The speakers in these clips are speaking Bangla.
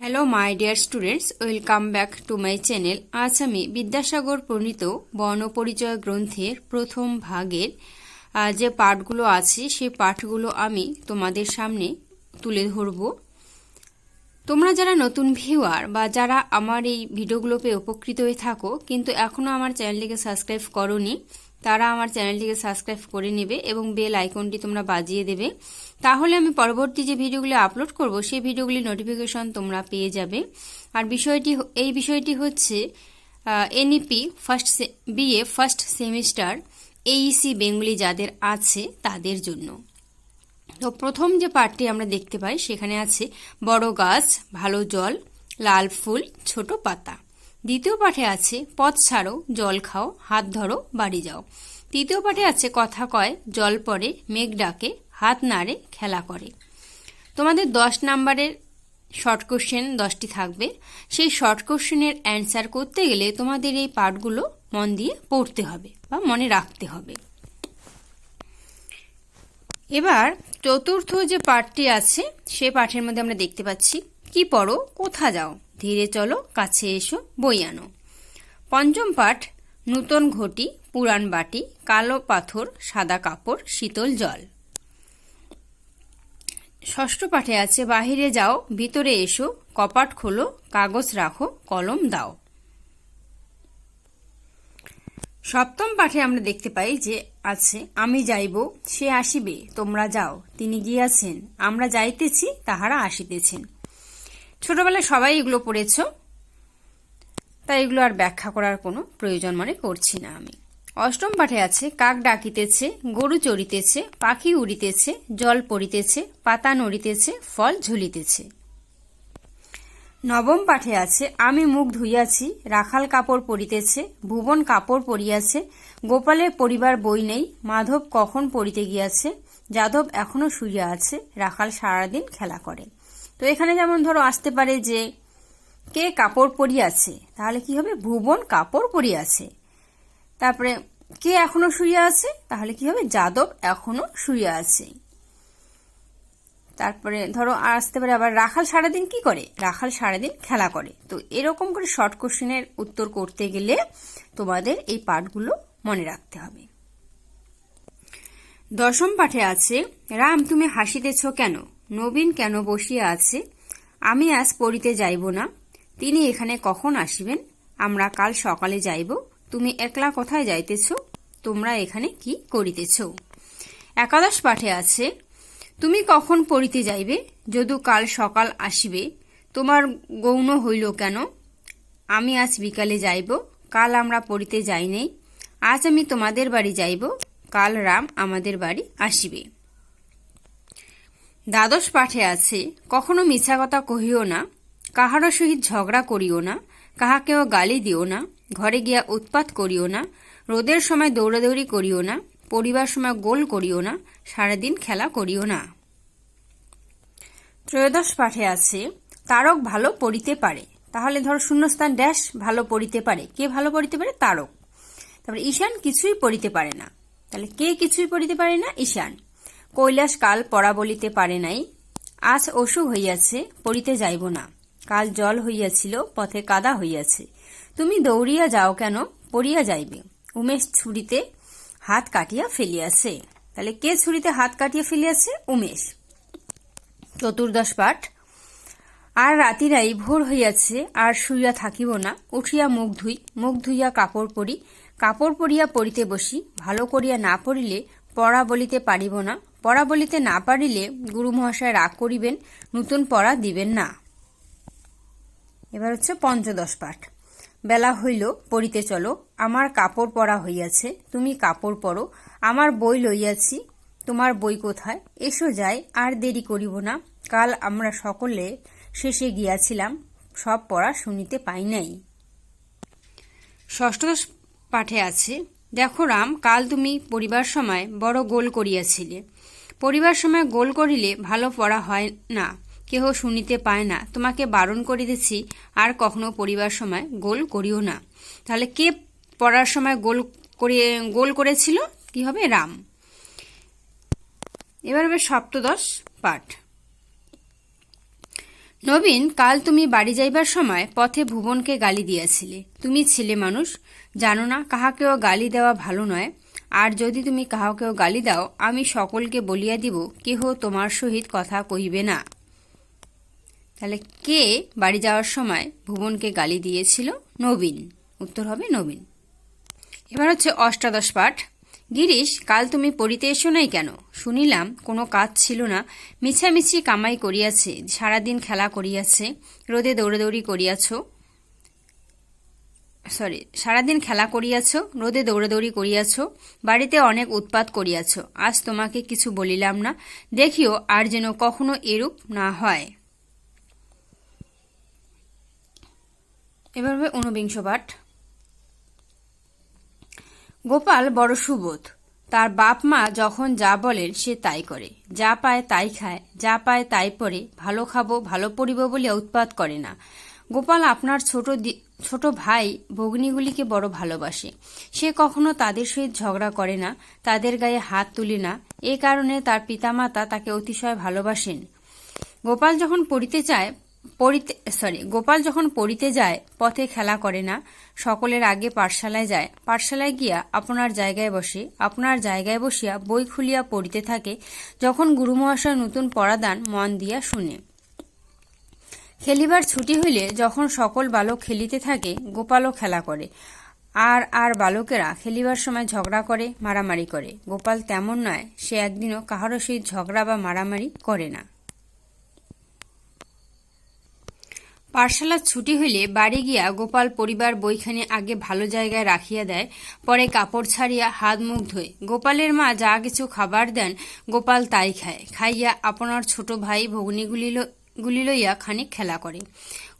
Hello my dear students welcome back to my channel আজ আমি বিদ্যাসাগর প্রণীত বর্ণপরিচয় গ্রন্থের প্রথম ভাগের যে পাঠগুলো আছে, সেই পাঠগুলো আমি তোমাদের সামনে তুলে ধরব। তোমরা যারা নতুন ভিউয়ার বা যারা আমার এই ভিডিওগুলো পেয়ে উপকৃত হয়ে থাকো, কিন্তু এখনও আমার চ্যানেলটিকে সাবস্ক্রাইব করনি তারা আমার চ্যানেলটিকে সাবস্ক্রাইব করে নেবে এবং বেল আইকনটি তোমরা বাজিয়ে দেবে। তাহলে আমি পরবর্তী যে ভিডিওগুলি আপলোড করব, সেই ভিডিওগুলি নোটিফিকেশন তোমরা পেয়ে যাবে। আর বিষয়টি এই বিষয়টি হচ্ছে NEP first BA first semester AEC Bengali যাদের আছে তাদের জন্য। তো প্রথম যে পার্টটি আমরা দেখতে পাই, সেখানে আছে বড় গাছ, ভালো জল, লাল ফুল, ছোট পাতা। দ্বিতীয় পাঠে আছে, পথ ছাড়ো, জল খাও, হাত ধরো, বাড়ি যাও। তৃতীয় পাঠে আছে, কথা কয়, জল পড়ে, মেঘ ডাকে, হাত নাড়ে, খেলা করে। তোমাদের দশ নাম্বারের শর্ট কোশ্চেন দশটি থাকবে। সেই শর্ট কোশ্চেনের অ্যান্সার করতে গেলে তোমাদের এই পাঠগুলো মন দিয়ে পড়তে হবে বা মনে রাখতে হবে। এবার চতুর্থ যে পাঠটি আছে, সে পাঠের মধ্যে আমরা দেখতে পাচ্ছি, কি পড়ো, কোথা যাও? ধীরে চলো, কাছে এসো, বই আনো। পঞ্চম পাঠ, নূতন ঘটি, পুরাণ বাটি, কালো পাথর, সাদা কাপড়, শীতল জল। ষষ্ঠ পাঠে আছে, বাহিরে যাও, ভিতরে এসো, কপাট খোলো, কাগজ রাখো, কলম দাও। সপ্তম পাঠে আমরা দেখতে পাই যে আছে, আমি যাইব, সে আসিবে, তোমরা যাও, তিনি গিয়াছেন, আমরা যাইতেছি, তাহারা আসিতেছেন। ছোটবেলায় সবাই এগুলো পড়েছ? তাই এগুলো আর ব্যাখ্যা করার কোনো প্রয়োজন মনে করছি না আমি। অষ্টম পাঠে আছে, কাক ডাকিতেছে, গরু চড়িতেছে পাখি উড়িতেছে, জল পড়িতেছে, পাতা নড়িতেছে, ফল ঝুলিতেছে। নবম পাঠে আছে, আমি মুখ ধুইয়াছি, রাখাল কাপড় পরিতেছে, ভুবন কাপড় পরিয়াছে, গোপালের পরিবার বই নেই, মাধব কখন পড়িতে গিয়াছে, যাদব এখনও শুইয়া আছে, রাখাল সারাদিন খেলা করে। তো এখানে যেমন ধরো আসতে পারে যে, কে কাপড় পরিয়াছে তাহলে কি হবে? ভুবন কাপড় পরিয়াছে তারপরে, কে এখনও শুয়ে আছে? তাহলে কি হবে? যাদব এখনও শুয়ে আছে। তারপরে ধরো আসতে পারে আবার রাখাল সারাদিন কি করে? রাখাল সারাদিন খেলা করে। তো এরকম করে শর্ট কোশ্চেনের উত্তর করতে গেলে তোমাদের এই পাঠগুলো মনে রাখতে হবে। দশম পাঠে আছে, রাম তুমি হাসিতেছ কেন? নবীন কেন বসিয়া আছে? আমি আজ পড়িতে যাইব না। তিনি এখানে কখন আসিবেন? আমরা কাল সকালে যাইব। তুমি একলা কোথায় যাইতেছ? তোমরা এখানে কি করিতেছ? একাদশ পাঠে আছে, তুমি কখন পড়িতে যাইবে? যদু কাল সকাল আসিবে, তোমার গৌণ হইল কেন? আমি আজ বিকালে যাইব, কাল আমরা পড়িতে যাই নাই। আজ আমি তোমাদের বাড়ি যাইব, কাল রাম আমাদের বাড়ি আসিবে। দ্বাদশ পাঠে আছে, কখনো মিছা কথা কহিও না, কাহারও সহিত ঝগড়া করিও না, কাহাকেও গালি দিও না, ঘরে গিয়া উৎপাত করিও না, রোদের সময় দৌড়াদৌড়ি করিও না পরিবার সময় গোল করিও না, সারাদিন খেলা করিও না। ত্রয়োদশ পাঠে আছে, তারক ভালো পড়িতে পারে। তাহলে ধরো শূন্যস্থান ড্যাশ, ভালো পড়িতে পারে। কে ভালো পড়িতে পারে? তারক। তারপরে ঈশান কিছুই পড়িতে পারে না। তাহলে কে কিছুই পড়িতে পারে না? ঈশান। কৈলাস কাল পড়া বলিতে পারে নাই। আজ অসুখ হইয়াছে, পড়িতে যাইব না। কাল জল হইয়াছিল, পথে কাদা হইয়াছে। তুমি দৌড়িয়া যাও কেন, পড়িয়া যাইবে। উমেশ ছুরিতে হাত কাটিয়া ফেলিয়াছে। তাহলে কে ছুরিতে হাত কাটিয়া ফেলিয়াছে? উমেশ। চতুর্দশ পাঠ। আর রাতিরাই ভোর হইয়াছে, আর শুইয়া থাকিব না। উঠিয়া মুখ ধুই, মুখ ধুইয়া কাপড় পরি। কাপড় পরিয়া পড়িতে বসি। ভালো করিয়া না পড়িলে পড়া বলিতে পারিব না। পড়া বলিতে না পারিলে গুরু মহাশয় রাগ করিবেন, নতুন পড়া দিবেন না। এবার হচ্ছে পঞ্চদশ পাঠ। বেলা হইল, পড়িতে চলো, আমার কাপড় পরা হইয়াছে, তুমি কাপড় পরো, আমার বই লইয়াছি, তোমার বই কোথায়? এসো যাই, আর দেরি করিব না, কাল আমরা সকলে শেষে গিয়াছিলাম, সব পড়া শুনিতে পাই নাই। ষষ্ঠদশ পাঠে আছে, দেখো রাম, কাল তুমি পড়িবার সময় বড় গোল করিয়াছিলে পড়িবার সময় গোল করিলে ভালো পড়া হয় না, কেহ শুনিতে পায় না। তোমাকে বারণ করিতেছি আর কখনো পড়িবার সময় গোল করিও না। তাহলে কে পড়ার সময় গোল করিয়ে, গোল করেছিল? কি হবে? রাম। এবার হবে সপ্তদশ পাঠ। নবীন, কাল তুমি বাড়ি যাইবার সময় পথে ভুবনকে গালি দিয়াছিলে। তুমি ছেলে মানুষ, জানো না কাহাকেও গালি দেওয়া ভালো নয়। আর যদি তুমি কাহাকেও গালি দাও, আমি সকলকে বলিয়া দিব, কেহ তোমার সহিত কথা কহিবে না। তাহলে কে বাড়ি যাওয়ার সময় ভুবনকে গালি দিয়েছিল? নবীন। উত্তর হবে নবীন। এবার হচ্ছে অষ্টাদশ পাঠ। গিরিশ, কাল তুমি পড়িতে এসো নাই কেন? শুনিলাম কোনো কাজ ছিল না। মিছামিছি কামাই করিয়াছে, সারাদিন খেলা করিয়াছে, রোদে দৌড়াদৌড়ি করিয়াছ। সরি সারাদিন খেলা করিয়াছ, রোদে দৌড়াদৌড়ি করিয়াছ, বাড়িতে অনেক উৎপাত করিয়াছ। আজ তোমাকে কিছু বলিলাম না। দেখিও, আর যেন কখনো এরূপ না হয়। হবে ঊনবিংশ পাঠ। গোপাল বড় সুবোধ। তার বাপ মা যখন যা বলেন, সে তাই করে। যা পায় তাই খায়, যা পায় তাই পরে। ভালো খাব, ভালো পড়িব বলে উৎপাত করে না। গোপাল আপনার ছোট ছোট ভাই ভগ্নীগুলিকে বড় ভালোবাসে। সে কখনো তাদের সহিত ঝগড়া করে না, তাদের গায়ে হাত তুলে না। এ কারণে তার পিতামাতা তাকে অতিশয় ভালোবাসেন। গোপাল যখন পড়িতে চায় পড়িতে সরি গোপাল যখন পড়িতে যায়, পথে খেলা করে না, সকলের আগে পাঠশালায় যায়। পাঠশালায় গিয়া আপনার জায়গায় বসে, আপনার জায়গায় বসিয়া বই খুলিয়া পড়িতে থাকে, যখন গুরুমহাশয় নতুন পড়াদান মন দিয়া শুনে। খেলিবার ছুটি হইলে যখন সকল বালক খেলিতে থাকে, গোপালও খেলা করে। আর আর বালকেরা খেলিবার সময় ঝগড়া করে, মারামারি করে। গোপাল তেমন নয়, সে একদিনও কাহারও সেই ঝগড়া বা মারামারি করে না। পাঠশালার ছুটি হইলে বাড়ি গিয়া গোপাল পরিবার বইখানি আগে ভালো জায়গায় রাখিয়া দেয়, পরে কাপড় ছাড়িয়া হাত মুখ ধোয়। গোপালের মা যা কিছু খাবার দেন, গোপাল তাই খায়। খাইয়া আপনার ছোট ভাই ভগ্নীগুলি গুলি লইয়া খানিক খেলা করে।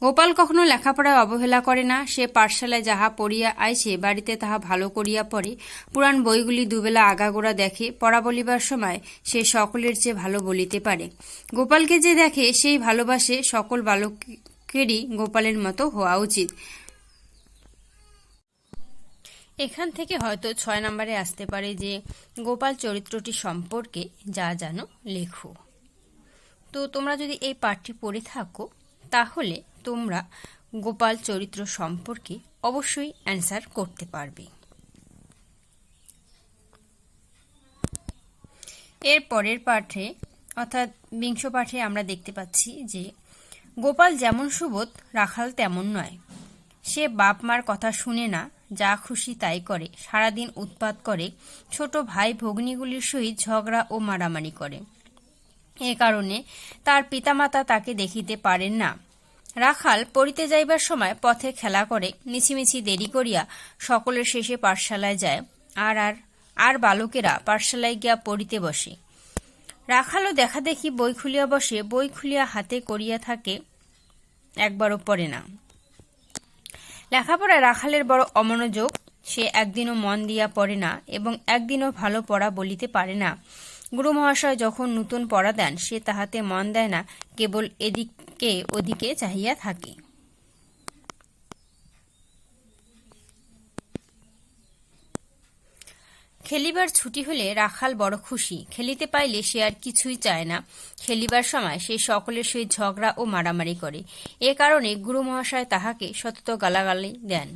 গোপাল কখনো লেখাপড়ায় অবহেলা করে না, সে পাঠশালায় যাহা পড়িয়া আইছে, বাড়িতে তাহা ভালো করিয়া পড়ে, পুরাণ বইগুলি দুবেলা আগাগোড়া দেখে, পড়া বলিবার সময় সে সকলের চেয়ে ভালো বলিতে পারে। গোপালকে যে দেখে, সেই ভালোবাসে সকল বালকেরই গোপালের মতো হওয়া উচিত। এখান থেকে হয়তো ছয় নম্বরে আসতে পারে যে, গোপাল চরিত্রটি সম্পর্কে যা জানো, লেখো। তো তোমরা যদি এই পাঠটি পড়ে থাকো, তাহলে তোমরা গোপাল চরিত্র সম্পর্কে অবশ্যই অ্যান্সার করতে পারবে। এর পরের পাঠে, অর্থাৎ বিংশ পাঠে আমরা দেখতে পাচ্ছি যে, গোপাল যেমন সুবোধ, রাখাল তেমন নয়। সে বাপ মার কথা শুনে না, যা খুশি তাই করে, সারাদিন উৎপাত করে, ছোট ভাই ভগ্নীগুলির সহিত ঝগড়া ও মারামারি করে। এ কারণে তার পিতামাতা তাকে দেখিতে পারেন না। রাখাল পড়িতে যাইবার সময় পথে খেলা করে, মিছিমিছি দেরি করিয়া সকলের শেষে পাঠশালায় যায়, আর আর আর বালকেরা পাঠশালায় গিয়া পড়িতে বসে। রাখালও দেখা দেখি বই খুলিয়া বসে, বই খুলিয়া হাতে করিয়া থাকে, একবারও পড়ে না। লেখাপড়ায় রাখালের বড় অমনোযোগ, সে একদিনও মন দিয়া পড়ে না এবং একদিনও ভালো পড়া বলিতে পারে না। গুরু মহাশয় যখন নতুন পড়া দেন, সে তাহাতে মন দেয় না, কেবল এদিকে ওদিকে চাহিয়া থাকে। খেলিবার ছুটি হলে রাখাল বড় খুশি। খেলিতে পাইলে সে আর কিছুই চায় না। খেলিবার সময় সে সকলের সহিত ঝগড়া ও মারামারি করে। এ কারণে গুরু মহাশয় তাহাকে সতত গালাগালি দেন।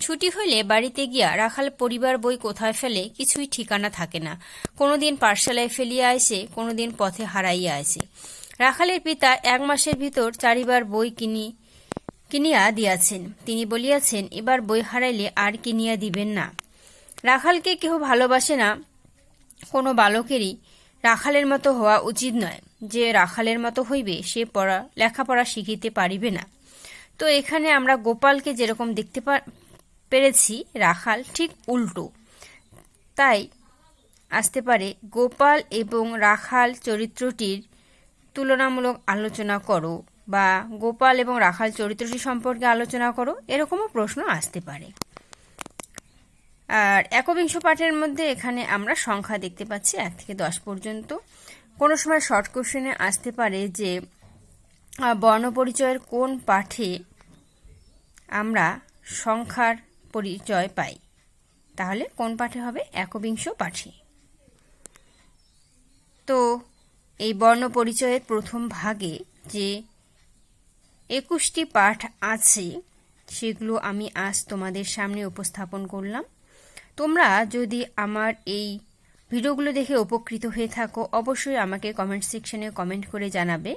ছুটি হইলে বাড়িতে গিয়া রাখাল পরিবার বই কোথায় ফেলে কিছুই ঠিকানা থাকে না। কোনোদিন পাঠশালায় ফেলিয়া আইসে কোনোদিন পথে হারাইয়া আসে রাখালের পিতা এক মাসের ভিতর চারিবার বই কিনি কিনিয়া দিয়াছেন। তিনি বলিয়াছেন, এবার বই হারাইলে আর কিনিয়া দিবেন না। রাখালকে কেহ ভালোবাসে না। কোনো বালকেরই রাখালের মতো হওয়া উচিত নয়। যে রাখালের মতো হইবে, সে পড়া লেখাপড়া শিখিতে পারিবে না। তো এখানে আমরা গোপালকে যেরকম দেখতে পেরেছি, রাখাল ঠিক উল্টো। তাই আসতে পারে গোপাল এবং রাখাল চরিত্রটির তুলনামূলক আলোচনা করো বা গোপাল এবং রাখাল চরিত্রটি সম্পর্কে আলোচনা করো, এরকমও প্রশ্ন আসতে পারে। আর একবিংশ পাঠের মধ্যে এখানে আমরা সংখ্যা দেখতে পাচ্ছি এক থেকে দশ পর্যন্ত। কোনো সময় শর্ট কোশ্চেনে আসতে পারে যে বর্ণপরিচয়ের কোন পাঠে আমরা সংখ্যার পরিচয় পাই। তাহলে কোন পাঠে হবে? একবিংশ পাঠে। তো, এই বর্ণ পরিচয়ের প্রথম ভাগে যে একুশটি পাঠ আছে, সেগুলো আমি আজ তোমাদের সামনে উপস্থাপন করলাম। তোমরা যদি আমার এই ভিডিওগুলো দেখে উপকৃত হয়ে থাকো, অবশ্যই আমাকে কমেন্ট সেকশনে কমেন্ট করে জানাবে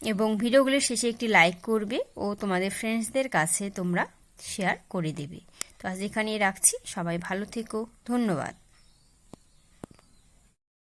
এবং ভিডিওগুলোর শেষে একটি লাইক করবে ও তোমাদের ফ্রেন্ডসদের কাছে তোমরা শেয়ার করে দেবে। তো আজ এখানেই রাখছি। সবাই ভালো থেকো। ধন্যবাদ।